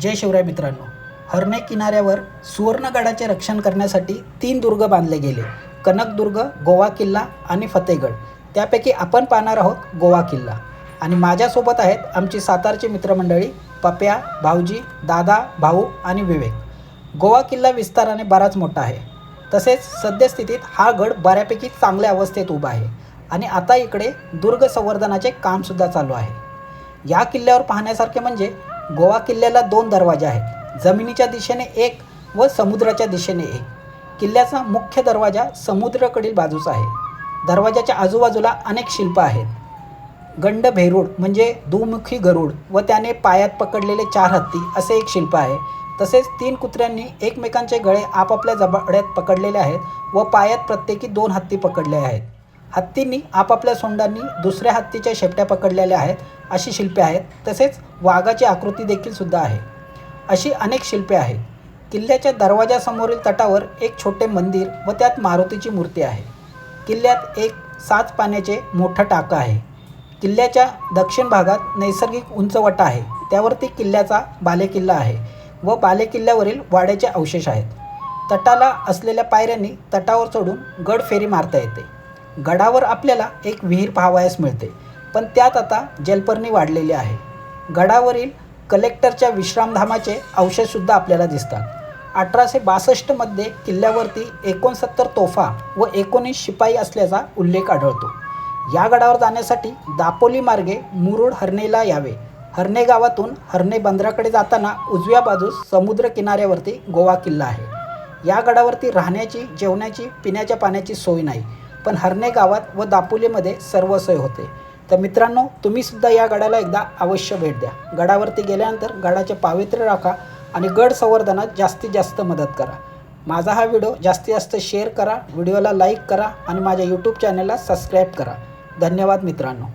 जय शिवराय मित्रांनो. हरणे किनाऱ्यावर सुवर्णगडाचे रक्षण करण्यासाठी तीन दुर्ग बांधले गेले. कनकदुर्ग गोवा किल्ला आणि फतेहगड त्यापैकी आपण पाहणार आहोत गोवा किल्ला. आणि माझ्यासोबत आहेत आमची सातारची मित्रमंडळी पप्या भाऊजी दादा भाऊ आणि विवेक. गोवा किल्ला विस्ताराने बराच मोठा आहे. तसेच सद्यस्थितीत हा गड बऱ्यापैकी चांगल्या अवस्थेत उभा आहे. आणि आता इकडे दुर्ग संवर्धनाचे कामसुद्धा चालू आहे. या किल्ल्यावर पाहण्यासारखे म्हणजे गोवा किल्ल्याला दोन दरवाजे आहेत. जमिनीच्या दिशेने एक व समुद्राच्या दिशेने एक. किल्ल्याचा मुख्य दरवाजा समुद्राकडील बाजूचा आहे. दरवाजाच्या आजूबाजूला अनेक शिल्प आहेत. गंड भेरूड म्हणजे दुमुखी गरुड व त्याने पायात पकडलेले चार हत्ती असे एक शिल्प आहे. तसेच तीन कुत्र्यांनी एकमेकांचे गळे आपापल्या जबाड्यात पकडलेले आहेत व पायात प्रत्येकी दोन हत्ती पकडले आहेत. हत्तींनी आपापल्या सोंडांनी दुसऱ्या हत्तीच्या शेपट्या पकडलेल्या आहेत अशी शिल्पे आहेत. तसेच वाघाची आकृती देखील सुद्धा आहे. अशी अनेक शिल्पे आहेत. किल्ल्याच्या दरवाजासमोरील तटावर एक छोटे मंदिर व त्यात मारुतीची मूर्ती आहे. किल्ल्यात एक सात पाण्याचे मोठं टाकं आहे. किल्ल्याच्या दक्षिण भागात नैसर्गिक उंचवटा आहे. त्यावरती किल्ल्याचा बालेकिल्ला आहे व बालेकिल्ल्यावरील वाड्याचे अवशेष आहेत. तटाला असलेल्या पायऱ्यांनी तटावर चढून गड फेरी मारता येते. गडावर आपल्याला एक विहीर पाहावयास मिळते. पण त्यात आता जलपर्णी वाढलेली आहे. गडावरील कलेक्टरच्या विश्रामधामाचे अवशेषसुद्धा आपल्याला दिसतात. अठराशे बासष्टमध्ये किल्ल्यावरती एकोणसत्तर तोफा व एकोणीस शिपाई असल्याचा उल्लेख आढळतो. या गडावर जाण्यासाठी दापोली मार्गे मुरुड हरणेला यावे. हरणे गावातून हरणे बंदराकडे जाताना उजव्या बाजूस समुद्र किनाऱ्यावरती गोवा किल्ला आहे. या गडावरती राहण्याची जेवणाची पिण्याच्या पाण्याची सोय नाही. पण हरणे गावात व दापोलीमध्ये सर्व सोय होते. तर मित्रांनो तुम्हीसुद्धा या गडाला एकदा अवश्य भेट द्या. गडावरती गेल्यानंतर गडाचे पावित्र्य राखा आणि गड संवर्धनात जास्तीत जास्त मदत करा. माझा हा व्हिडिओ जास्तीत जास्त शेअर करा व्हिडिओला लाईक करा आणि माझ्या यूट्यूब चॅनलला सबस्क्राईब करा. धन्यवाद मित्रांनो.